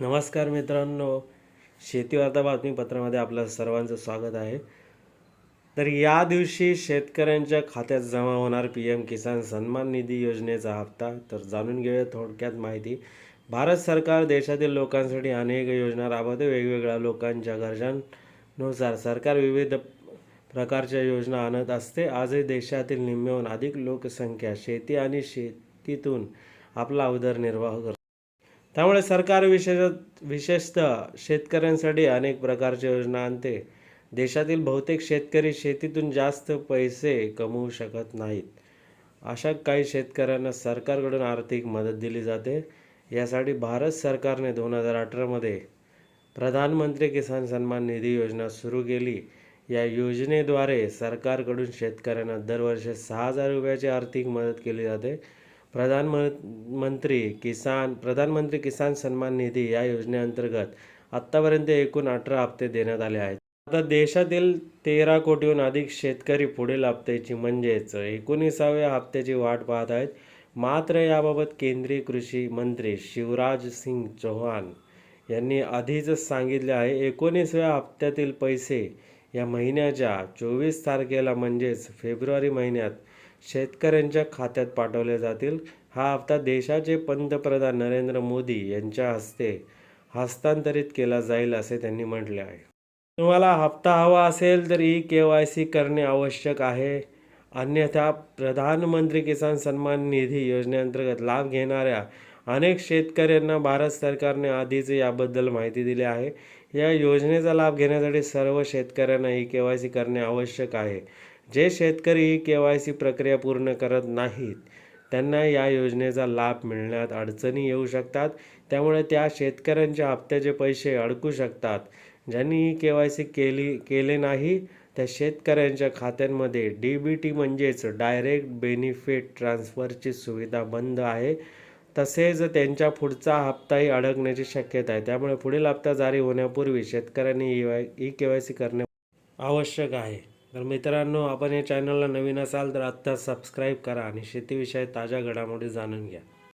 नमस्कार मित्रांनो शेती वार्ता बातमीपत्रामध्ये आपलं सर्वांचं स्वागत आहे. तर या दिवशी शेतकऱ्यांच्या खात्यात जमा होणार पी एम किसान सन्मान निधी योजनेचा हप्ता. तर जाणून घेऊया थोडक्यात माहिती. भारत सरकार देशातील लोकांसाठी अनेक योजना राबवते. वेगवेगळ्या लोकांच्या गरजांनुसार सरकार विविध प्रकारच्या योजना आणत असते. आजही देशातील निम्म्याहून अधिक लोकसंख्या शेती आणि शेतीतून आपला उदरनिर्वाह करते. त्यामुळे सरकार विशेष विशेषतः शेतकऱ्यांसाठी अनेक प्रकारच्या योजना आणते. देशातील बहुतेक शेतकरी शेतीतून जास्त पैसे कमवू शकत नाहीत. अशा काही शेतकऱ्यांना सरकारकडून आर्थिक मदत दिली जाते. यासाठी भारत सरकारने दोन हजार अठरामध्ये प्रधानमंत्री किसान सन्मान निधी योजना सुरू केली. या योजनेद्वारे सरकारकडून शेतकऱ्यांना दरवर्षी सहा हजार रुपयाची आर्थिक मदत केली जाते. प्रधानमंत्री किसान प्रधानमंत्री किसान सन्मान निधी या योजनेअंतर्गत आत्तापर्यंत एकूण अठरा हप्ते देण्यात आले आहेत. आता देशातील तेरा कोटीहून अधिक शेतकरी पुढील हप्त्याची म्हणजेच एकोणीसाव्या हप्त्याची वाट पाहत आहेत. मात्र याबाबत केंद्रीय कृषी मंत्री शिवराज सिंग चौहान यांनी आधीच सांगितले आहे एकोणीसव्या हप्त्यातील पैसे या महिन्याच्या चोवीस तारखेला म्हणजेच फेब्रुवारी महिन्यात शेतकऱ्यांच्या खात्यात पाठवले जातील. हा हप्ता देशाचे पंतप्रधान नरेंद्र मोदी यांच्या हस्ते हस्तांतरित केला जाईल असे त्यांनी म्हटले आहे. तुम्हाला हप्ता हवा असेल तर ई के वाय सी करणे आवश्यक आहे. अन्यथा प्रधानमंत्री किसान सन्मान निधी योजनेअंतर्गत लाभ घेणाऱ्या अनेक शेतकऱ्यांना भारत सरकारने आधीच याबद्दल माहिती दिली आहे. या योजनेचा लाभ घेण्यासाठी सर्व शेतकऱ्यांना ई के वाय सी करणे आवश्यक आहे. जे शेतकरी ई के वाय सी प्रक्रिया पूर्ण करत नाहीत त्यांना या योजनेचा लाभ मिळण्यात अडचणी येऊ शकतात. त्यामुळे त्या शेतकऱ्यांच्या हप्त्याचे पैसे अडकू शकतात. ज्यांनी ई के वाय सी केली केले नाही त्या शेतकऱ्यांच्या खात्यांमध्ये डी बी टी म्हणजेच डायरेक्ट बेनिफिट ट्रान्सफरची सुविधा बंद आहे. तसेच त्यांच्या पुढचा हप्ताही अडकण्याची शक्यता आहे. त्यामुळे पुढील हप्ता जारी होण्यापूर्वी शेतकऱ्यांनी E Y E K Y C करणे आवश्यक आहे. तर मित्रांनो आपण या चॅनलला नवीन असाल तर आत्ता सबस्क्राईब करा आणि शेतीविषयी ताज्या घडामोडी जाणून घ्या.